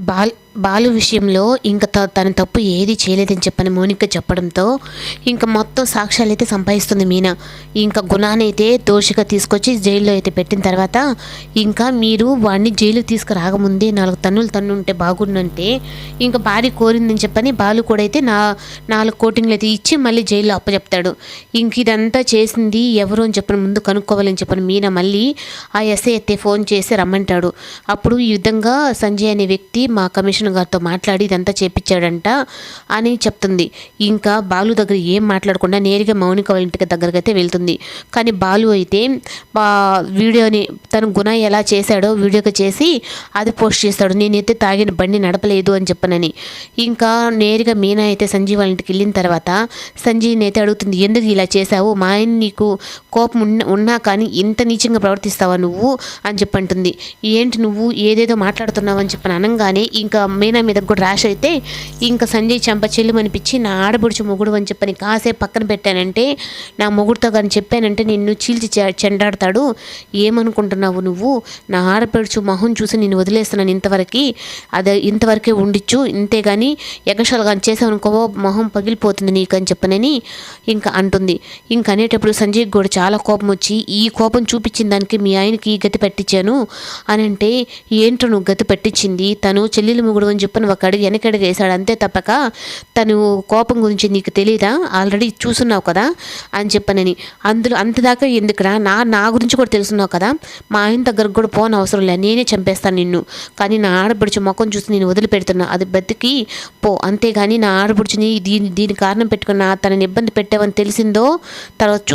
Ball Balu విషయంలో ఇంకా త తన తప్పు ఏది చేయలేదని చెప్పని మౌనిక చెప్పడంతో ఇంకా మొత్తం సాక్ష్యాలు అయితే సంపాదిస్తుంది మీనా. ఇంకా గుణానైతే దోషిగా తీసుకొచ్చి జైల్లో అయితే పెట్టిన తర్వాత ఇంకా మీరు వాడిని జైలు తీసుకురాకముందే నాలుగు తన్నులు తన్ను ఉంటే బాగుండంటే ఇంకా భార్య కోరిందని చెప్పని బాలు కూడా అయితే నా నాలుగు కోటింగ్లు అయితే ఇచ్చి మళ్ళీ జైల్లో అప్పచెప్తాడు. ఇంక ఇదంతా చేసింది ఎవరు అని చెప్పని ముందు కనుక్కోవాలని చెప్పని మీనా మళ్ళీ ఆ ఎస్ఐ అయితే ఫోన్ చేసి రమ్మంటాడు. అప్పుడు ఈ విధంగా సంజయ్ అనే వ్యక్తి మా కమిషనర్ గారితో మాట్లాడి ఇదంతా చేపించాడంట అని చెప్తుంది. ఇంకా బాలు దగ్గర ఏం మాట్లాడకుండా నేరుగా మౌనిక వాళ్ళ ఇంటికి దగ్గరికి అయితే వెళ్తుంది. కానీ బాలు అయితే వీడియోని తను గుణ ఎలా చేశాడో వీడియోకి చేసి అది పోస్ట్ చేస్తాడు. నేనైతే తాగిన బండి నడపలేదు అని చెప్పనని. ఇంకా నేరుగా మీనా అయితే సంజీవ్ వాళ్ళ ఇంటికి వెళ్ళిన తర్వాత సంజీవ్ని అయితే అడుగుతుంది ఎందుకు ఇలా చేశావు? మా ఆయన నీకు కోపం ఉన్న ఉన్నా కానీ ఇంత నీచంగా ప్రవర్తిస్తావా నువ్వు? అని చెప్పంటుంది. ఏంటి నువ్వు? ఏదేదో మాట్లాడుతున్నావు అని చెప్పని అనగానే ఇంకా మీనా మీద కూడా ర్యాష్ అయితే ఇంకా సంజయ్ చంప చెల్లిమనిపించి నా ఆడబుడుచు మొగుడు అని చెప్పని కాసేపు పక్కన పెట్టానంటే నా మొగుడుతో కానీ చెప్పానంటే నిన్ను చీల్చి చె- చెండాడతాడు. ఏమనుకుంటున్నావు నువ్వు? నా ఆడపడుచు మొహం చూసి నేను వదిలేస్తున్నాను ఇంతవరకు. అది ఇంతవరకే ఉండిచ్చు. ఇంతేగాని ఎగశాలు కానీ చేసావనుకో మొహం పగిలిపోతుంది నీకు అని చెప్పనని ఇంకా అంటుంది. ఇంకా అనేటప్పుడు సంజయ్ కూడా చాలా కోపం వచ్చి ఈ కోపం చూపించిన దానికి మీ ఆయనకి ఈ గతి పెట్టించాను. అని అంటే ఏంటో నువ్వు గతి పెట్టించింది? తను చెల్లెలు ముగుడు అని చెప్పని ఒక అడిగి వెనకడుగు వేశాడు. అంతే తప్పక తను కోపం గురించి నీకు తెలియదా ఆల్రెడీ చూసున్నావు కదా అని చెప్పనని. అందులో అంతదాకా ఎందుకురా? నా నా గురించి కూడా తెలుసున్నావు కదా? మా ఆయన దగ్గరకు కూడా పోని అవసరం లేదు. నేనే చంపేస్తాను నిన్ను. కానీ నా ఆడపడుచు ముఖం చూసి నేను వదిలిపెడుతున్నా. అది బతికి పో. అంతేగాని నా ఆడబుడిచిని దీని దీని కారణం పెట్టుకున్న తనని ఇబ్బంది పెట్టావని తెలిసిందో తర్వాత